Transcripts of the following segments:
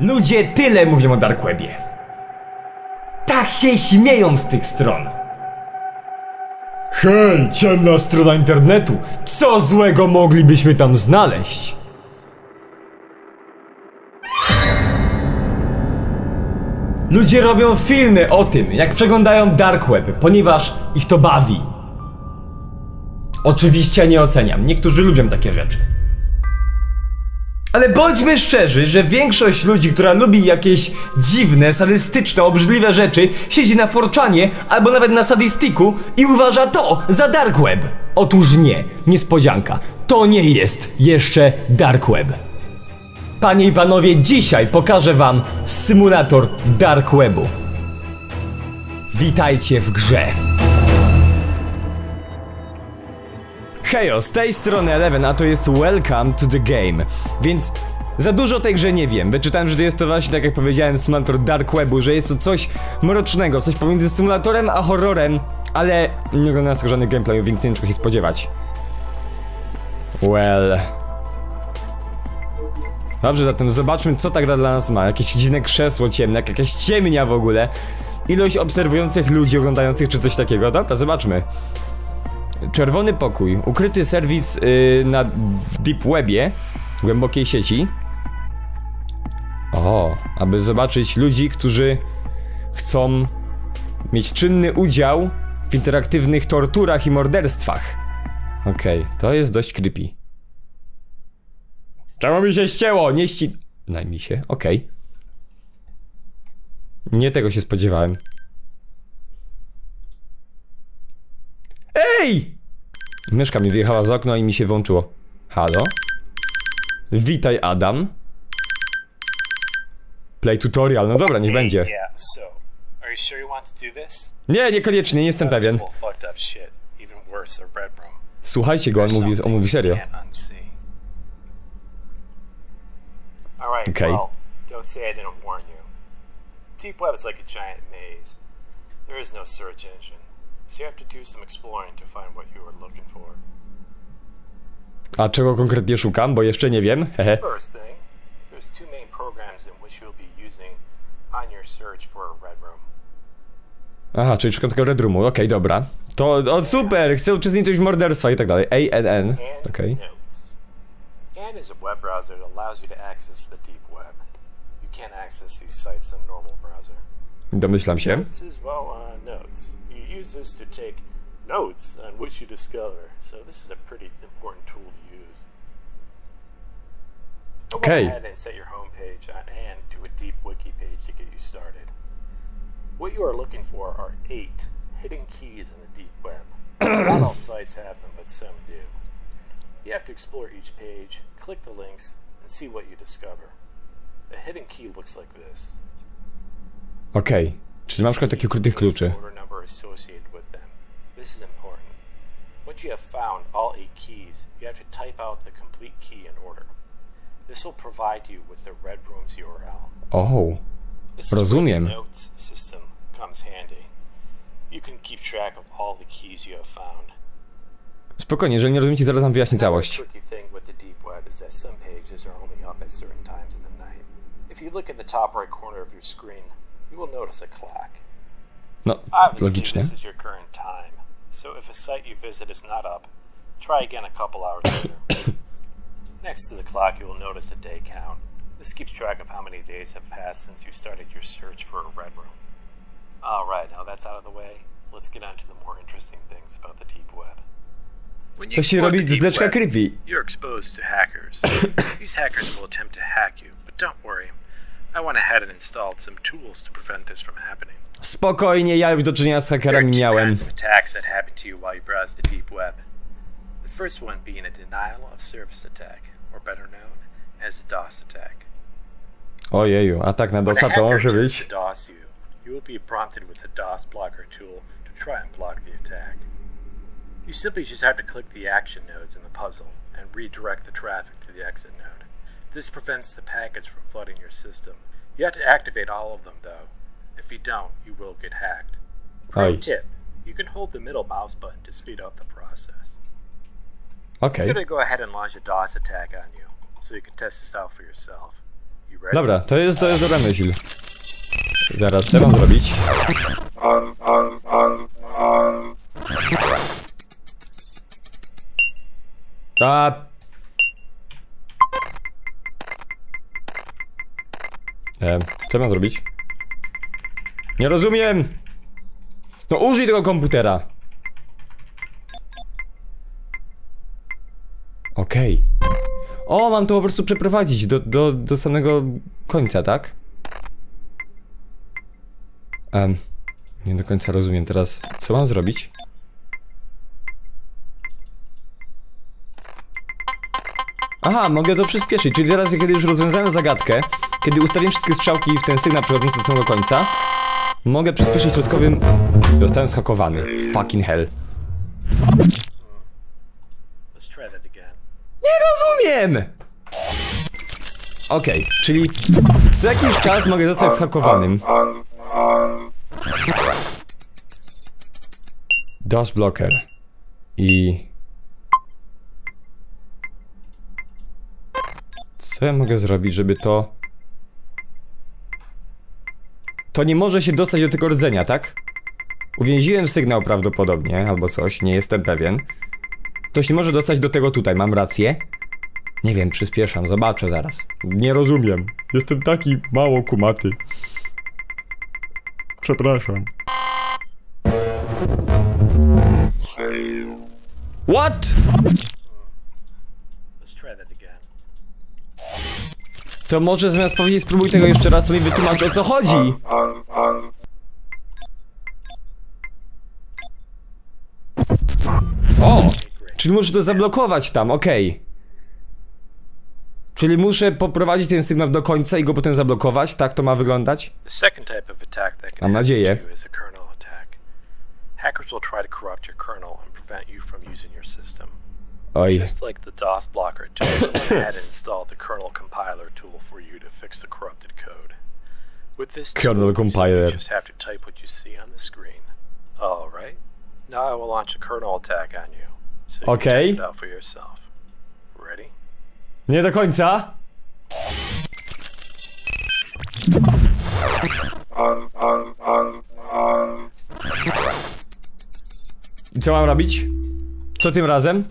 Ludzie tyle mówią o Dark Webie. Tak się śmieją z tych stron. Hej, ciemna strona internetu! Co złego moglibyśmy tam znaleźć? Ludzie robią filmy o tym, jak przeglądają Dark Web, ponieważ ich to bawi. Oczywiście nie oceniam, niektórzy lubią takie rzeczy. Ale bądźmy szczerzy, że większość ludzi, która lubi jakieś dziwne, sadystyczne, obrzydliwe rzeczy, siedzi na forczanie albo nawet na sadistiku i uważa to za dark web. Otóż nie, niespodzianka. To nie jest jeszcze dark web. Panie i panowie, dzisiaj pokażę wam symulator dark webu. Witajcie w grze. Hejo, z tej strony Eleven, a to jest Welcome to the Game. Więc za dużo tej grze nie wiem. Wyczytałem, że to jest to właśnie, tak jak powiedziałem, symulator Dark Webu, że jest to coś mrocznego, coś pomiędzy symulatorem a horrorem, ale nie oglądałem z tego żadnych gameplayów, więc nie wiem czego się spodziewać. Well... Dobrze, zatem zobaczmy co ta gra dla nas ma. Jakieś dziwne krzesło ciemne, jak jakaś ciemnia w ogóle. Ilość obserwujących ludzi, oglądających czy coś takiego. Dobra, zobaczmy. Czerwony pokój. Ukryty serwis yy, na Deep Webie, głębokiej sieci. O, aby zobaczyć ludzi, którzy chcą mieć czynny udział w interaktywnych torturach i morderstwach. Okej, to jest dość creepy. Czemu mi się ścięło? Nie ści... Daj mi się, okej. Nie tego się spodziewałem. Ej! Myszka mi wyjechała z okna i mi się włączyło. Halo? Witaj, Adam. Play tutorial, no dobra, niech będzie. Nie, niekoniecznie, nie jestem pewien. Słuchajcie go, on mówi, on mówi serio. Alright, Okay. don't say I didn't warn you. Deep Web is like a giant maze. There is no search engine, so you have to do some exploring to find what you are looking for. A czego konkretnie szukam, bo jeszcze nie wiem. Hehe. First thing, there's two main programs in which you'll be using on your search for a red room. Aha, czyli szukam tego Red Roomu, okej, dobra. To, o super, chcę uczestniczyć w morderstwa i tak dalej. ANN, and okej. notes. And is a web browser that allows you to access the deep web. You can't access these sites in a normal browser. Domyślam się. Notes is well, uh, notes. You use this to take notes on what you discover. So this is a pretty important tool to use. Go Okay. ahead and set your home page on and to a deep wiki page to get you started. What you are looking for are eight hidden keys in the deep web. Not all sites have them, but some do. You have to explore each page, click the links, and see what you discover. A hidden key looks like this. Okej. Czyli na przykład takich ukrytych kluczy. Order number associated with them. This is important. Once you have found all eight keys, you have to type out the complete key in order. This will provide you with the Red Room's URL. O, This is where Rozumiem. the notes system comes handy. You can keep track of all the keys you have found. spokojnie, jeżeli nie rozumiecie, zaraz wam wyjaśnię całość. tricky thing with the deep web is that some pages are only up at certain times the night. If you look at the top right corner of your screen, you will notice a clock. No, Obviously, logicznie. this is your current time. So if a site you visit is not up, try again a couple hours later. Next to the clock, you will notice a day count. This keeps track of how many days have passed since you started your search for a red room. Alright, now that's out of the way, let's get on to the more interesting things about the deep web. When you To się explore robi the deep web, creepy. you're exposed to hackers. These hackers will attempt to hack you, but don't worry. I went ahead and installed some tools to prevent this from happening. Spokojnie, ja już do czynienia z There are hakerami two miałem. kinds of attacks that happen to you while you browse the deep web. The first one being a denial of service attack, or better known as a DOS attack. Ojeju, atak na When a DOSa to hacker może attempts być. to DOS you, you will be prompted with the DOS blocker tool to try and block the attack. You simply just have to click the action nodes in the puzzle and redirect the traffic to the exit node. This prevents the packets from flooding your system. You have to activate all of them though. If you don't, you will get hacked. Pro Oj, tip you can hold the middle mouse button to speed up the process. okej. I'm going to go ahead and launch a DOS attack on you so you can test this out for yourself. You ready? Dobra, to jest, to jest dobra myśl. Zaraz, co mam zrobić? A... E, co mam zrobić? Nie rozumiem! No użyj tego komputera! Okej. O, mam to po prostu przeprowadzić do, do, do samego końca, tak? Em, nie do końca rozumiem teraz, co mam zrobić? Aha, mogę to przyspieszyć, czyli teraz kiedy już rozwiązałem zagadkę, kiedy ustawiłem wszystkie strzałki w ten sygnał przechodzący do samego końca, mogę przyspieszyć środkowym... Zostałem schakowany. Fucking hell. Nie rozumiem! Okej, czyli co jakiś czas mogę zostać zhakowanym. DOS blocker. I... Co ja mogę zrobić, żeby to... To nie może się dostać do tego rdzenia, tak? Uwięziłem sygnał prawdopodobnie, albo coś, nie jestem pewien. To się może dostać do tego tutaj, mam rację? Nie wiem, przyspieszam, zobaczę zaraz. Nie rozumiem. Jestem taki mało kumaty. Przepraszam. What? Let's try that again. To może zamiast powiedzieć spróbuj tego jeszcze raz, to mi wytłumacz o co chodzi. O! Czyli muszę to zablokować tam, okej. Czyli muszę poprowadzić ten sygnał do końca i go potem zablokować? Tak to ma wyglądać? The second type of attack that can Mam happen nadzieję. to you is a kernel attack. Hackers will try to corrupt your kernel and prevent you from using your system. Oh, Oj. Just like the DOS blocker tool, ahead and installed the kernel compiler tool for you to fix the corrupted code. With this tool, Kernel you just have to type what you see on the screen. All right. Now I will launch a kernel attack on you, so you Okay. can test it out for yourself. Ready? Nie do końca. I co mam robić? Co tym razem?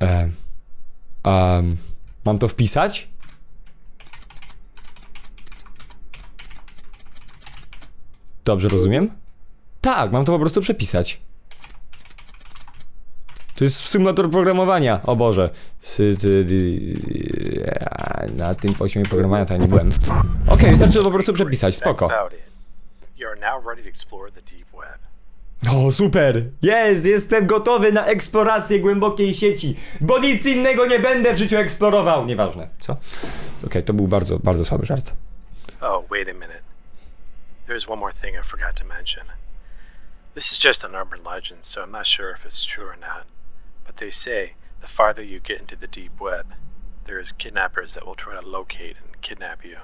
Um, mam to wpisać? Dobrze rozumiem? Tak, mam to po prostu przepisać. To jest symulator programowania. O Boże. Sy- ty- ty- Na tym poziomie programowania to ja nie byłem. Okej, wystarczy to po prostu przepisać, spoko. about it. You are now ready to explore the deep web. O, super! Jest, jestem gotowy na eksplorację głębokiej sieci, bo nic innego nie będę w życiu eksplorował. Nieważne, co? Okej, to był bardzo, bardzo słaby żart. Oh, wait a minute. There's one more thing I forgot to mention. This is just an urban legend, so I'm not sure if it's true or not. But they say the farther you get into the deep web, there is kidnappers that will try to locate and kidnap you.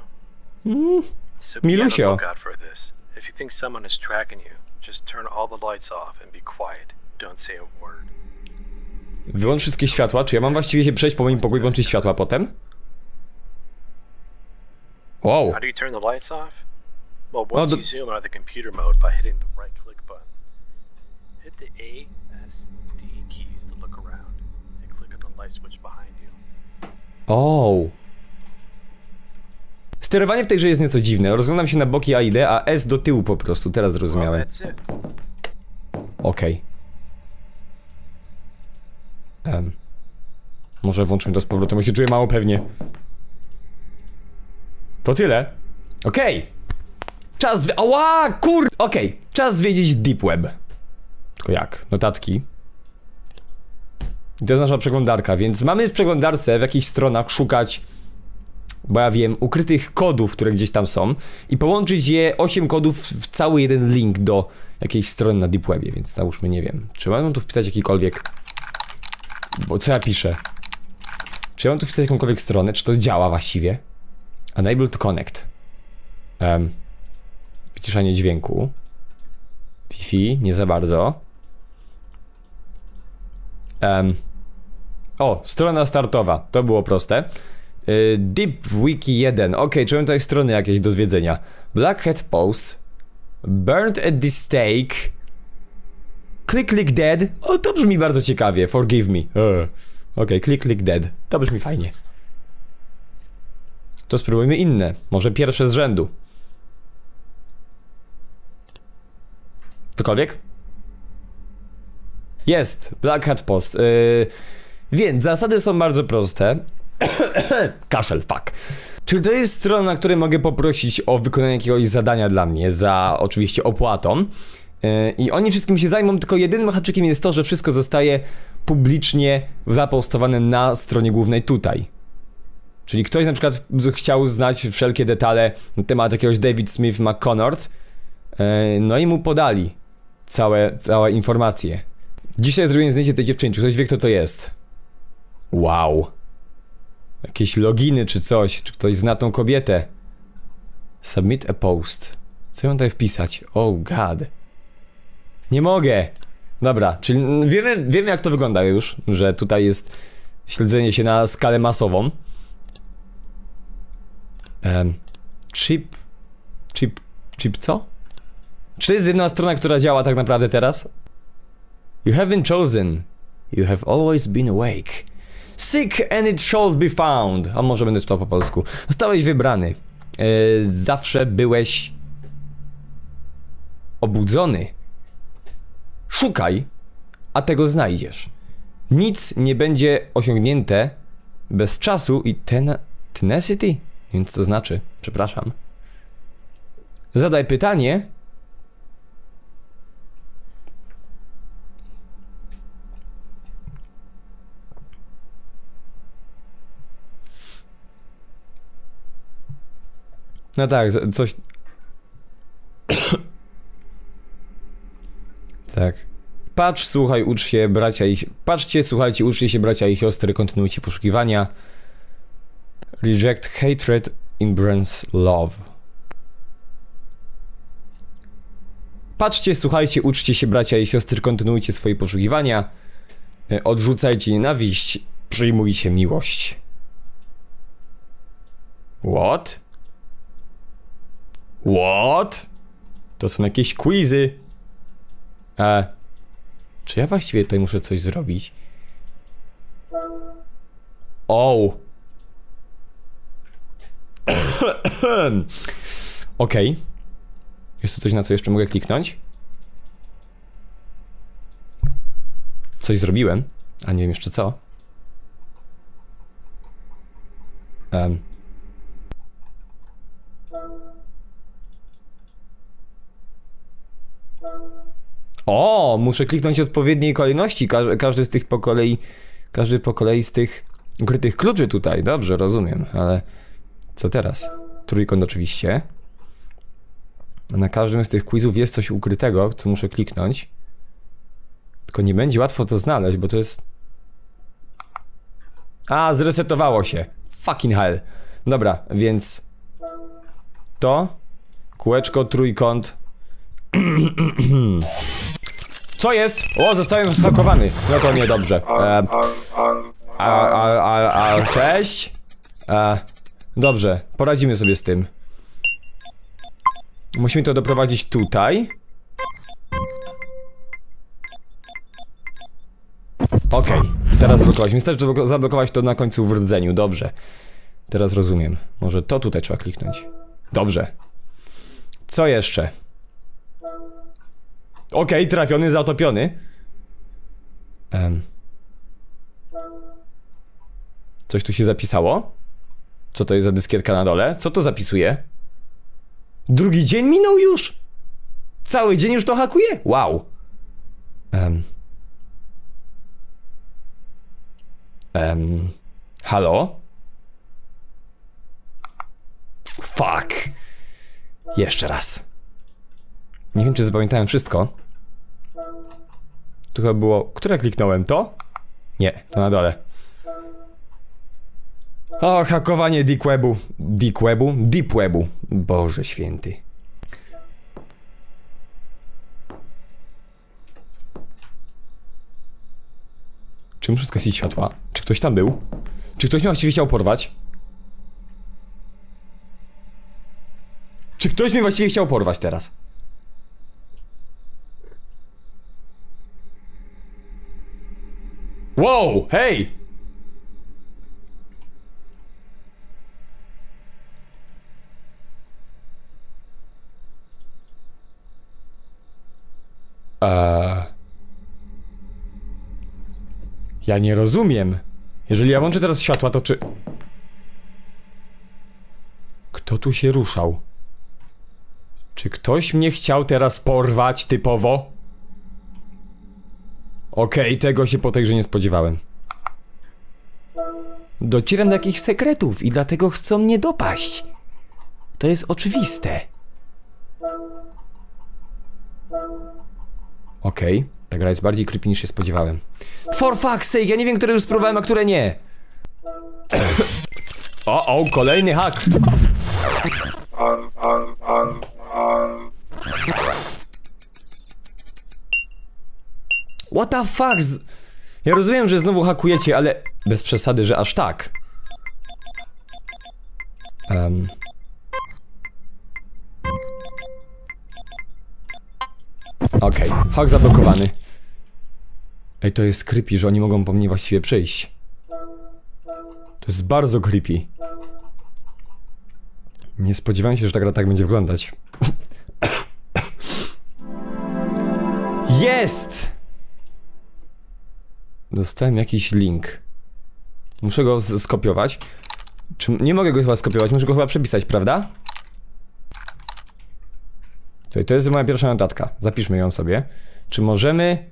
So be on the Milusio. lookout for this. If you think someone is tracking you, just turn all the lights off and be quiet. Don't say a word. Wyłącz wszystkie światła. Czy ja mam właściwie się przejść po moim pokoju i włączyć światła potem? Wow. How do you turn the lights off? Well, once the- you zoom out of the computer mode by hitting the right click button, hit the A, S, D keys to look around, and click on the light switch behind you. O. Sterowanie w tej grze jest nieco dziwne. Rozglądam się na boki A i D, a S do tyłu po prostu. Teraz zrozumiałem. Okej. Em. Może włączymy to z powrotem, bo się czuję mało pewnie. To tyle. Okej. Czas zwie... Kur... Okej, czas zwiedzić Deep Web. Tylko jak? Notatki. I to jest nasza przeglądarka, więc mamy w przeglądarce w jakichś stronach szukać bo ja wiem, ukrytych kodów, które gdzieś tam są i połączyć je 8 kodów w cały jeden link do jakiejś strony na Deep Webie, więc załóżmy, nie wiem, czy mam tu wpisać jakikolwiek bo co ja piszę? Czy ja mam tu wpisać jakąkolwiek stronę, czy to działa właściwie? Unable to connect um, Wyciszanie dźwięku Wi-Fi, nie za bardzo um, O, strona startowa. To było proste. Yy, Deep Wiki 1. Ok, czy mamy tutaj strony jakieś do zwiedzenia? Blackhead Post. Burned at the stake. Click Click Dead. O, to brzmi bardzo ciekawie. Forgive me. Eee. Ok, Click Click Dead. To brzmi fajnie. To spróbujmy inne. Może pierwsze z rzędu. Cokolwiek? Jest, Black Hat Post. Yy, więc zasady są bardzo proste. Kaszel, fuck. Czyli to jest strona, na której mogę poprosić o wykonanie jakiegoś zadania dla mnie, za oczywiście opłatą. Yy, I oni wszystkim się zajmą, tylko jedynym haczykiem jest to, że wszystko zostaje publicznie zapostowane na stronie głównej tutaj. Czyli ktoś na przykład chciał znać wszelkie detale na temat jakiegoś David Smith McConnord, yy, no i mu podali całe, całe informacje. Dzisiaj zrobiłem zdjęcie tej dziewczyny, czy ktoś wie kto to jest? Wow. Jakieś loginy czy coś, czy ktoś zna tą kobietę. Submit a post. Co mam tutaj wpisać? Oh god. Nie mogę. Dobra, czyli wiemy, wiemy jak to wygląda już, że tutaj jest śledzenie się na skalę masową. Chip... Chip... Chip co? Czy to jest jedna strona, która działa tak naprawdę teraz? You have been chosen. You have always been awake. Seek and it shall be found. A może będę czytał po polsku. Zostałeś wybrany. E, zawsze byłeś obudzony. Szukaj, a tego znajdziesz. Nic nie będzie osiągnięte bez czasu i ten tenacity. Wiem co znaczy. Przepraszam. Zadaj pytanie, No tak, coś. tak. Patrz, słuchaj, ucz się, bracia i. Patrzcie, słuchajcie, uczcie się, bracia i siostry, kontynuujcie poszukiwania. Reject hatred, embrace love. Patrzcie, słuchajcie, uczcie się, bracia i siostry, kontynuujcie swoje poszukiwania. E, Odrzucajcie nienawiść, przyjmujcie miłość. What? What? To są jakieś quizy. E. Czy ja właściwie tutaj muszę coś zrobić? O. Okej. Jest tu coś, na co jeszcze mogę kliknąć? Coś zrobiłem, a nie wiem jeszcze co. Em. O, muszę kliknąć odpowiedniej kolejności. Ka każdy z tych po kolei. Każdy po kolei z tych ukrytych kluczy tutaj. Dobrze, rozumiem, ale co teraz? Trójkąt oczywiście. Na każdym z tych quizów jest coś ukrytego, co muszę kliknąć. Tylko nie będzie łatwo to znaleźć, bo to jest. A, zresetowało się. Fucking hell. Dobra, więc. To. Kółeczko, trójkąt. Co jest? O, zostałem zhakowany. No to niedobrze. E, a, a, a, a, cześć? E, dobrze, poradzimy sobie z tym. Musimy to doprowadzić tutaj. Okej, teraz zablokować. Wystarczy zablo- zablokować to na końcu w rdzeniu. Dobrze. Teraz rozumiem. Może to tutaj trzeba kliknąć. Dobrze. Co jeszcze? Okej, trafiony, zatopiony. Em. Coś tu się zapisało? Co to jest za dyskietka na dole? Co to zapisuje? Drugi dzień minął już? Cały dzień już to hakuje? Wow. Em. Em. Halo? Fuck. Jeszcze raz. Nie wiem, czy zapamiętałem wszystko. Tu chyba było... Które kliknąłem? To? Nie, to na dole. O, hakowanie Deep Webu. Deep Webu? Deep Webu. Boże święty. Czy muszę skasić światła? Czy Ktoś tam był? Czy ktoś mnie właściwie chciał porwać? Czy ktoś mnie właściwie chciał porwać teraz? Wow, hej! Eee... Ja nie rozumiem. Jeżeli ja włączę teraz światła, to czy... Kto tu się ruszał? Czy ktoś mnie chciał teraz porwać typowo? Okej, tego się po tej grze nie spodziewałem. Docieram do jakichś sekretów i dlatego chcą mnie dopaść. To jest oczywiste. Okej, ta gra jest bardziej creepy niż się spodziewałem. For fuck's sake, ja nie wiem, które już spróbowałem, a które nie. o, o, kolejny hak. What the fuck? Ja rozumiem, że znowu hakujecie, ale bez przesady, że aż tak. Um. Okej, hak zablokowany. Ej, to jest creepy, że oni mogą po mnie właściwie przyjść. To jest bardzo creepy. Nie spodziewałem się, że ta gra tak będzie wyglądać. Jest! Dostałem jakiś link. Muszę go skopiować. Czy nie mogę go chyba skopiować? Muszę go chyba przepisać, prawda? To, to jest moja pierwsza notatka. Zapiszmy ją sobie. Czy możemy.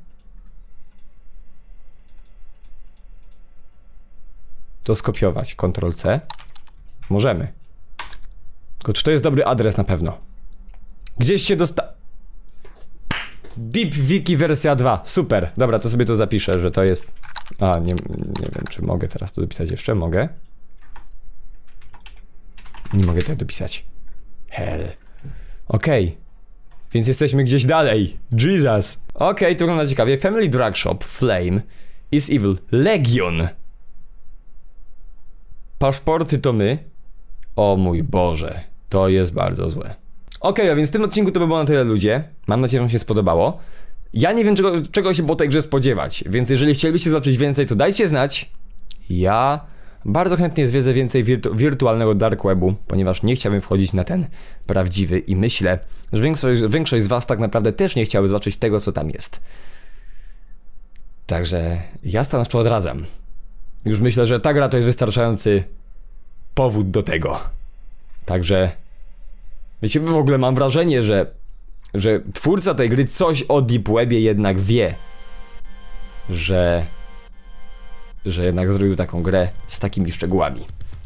To skopiować. Ctrl C. Możemy. Tylko czy to jest dobry adres na pewno? Gdzieś się dosta. Deep Wiki wersja 2. Super. Dobra, to sobie to zapiszę, że to jest. A, nie, nie wiem, czy mogę teraz to dopisać jeszcze. Mogę. Nie mogę tego dopisać. Hell. Okej. Więc jesteśmy gdzieś dalej. Jesus. Okej, to wygląda ciekawie. Family Drug Shop, Flame, Is Evil, Legion. Paszporty to my. O mój Boże, to jest bardzo złe. Okej, a więc w tym odcinku to by było na tyle ludzie. Mam nadzieję, że wam się spodobało. Ja nie wiem, czego, czego się po tej grze spodziewać, więc jeżeli chcielibyście zobaczyć więcej, to dajcie znać. Ja bardzo chętnie zwiedzę więcej wirtu wirtualnego dark webu, ponieważ nie chciałbym wchodzić na ten prawdziwy i myślę, że większość, większość z was tak naprawdę też nie chciałaby zobaczyć tego, co tam jest. Także ja stanowczo odradzam. Już myślę, że ta gra to jest wystarczający powód do tego. Także Wiecie, w ogóle mam wrażenie, że, że twórca tej gry coś o Deep Webie jednak wie. Że, że jednak zrobił taką grę z takimi szczegółami.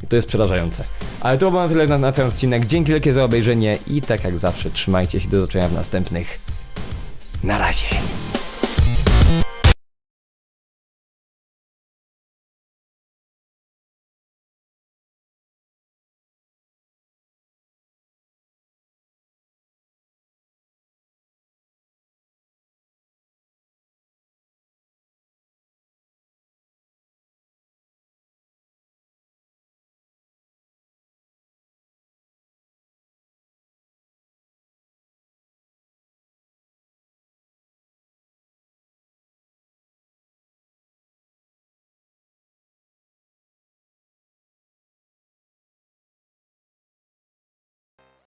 I to jest przerażające. Ale to było na tyle na, na ten odcinek. Dzięki wielkie za obejrzenie i tak jak zawsze trzymajcie się do zobaczenia w następnych. Na razie.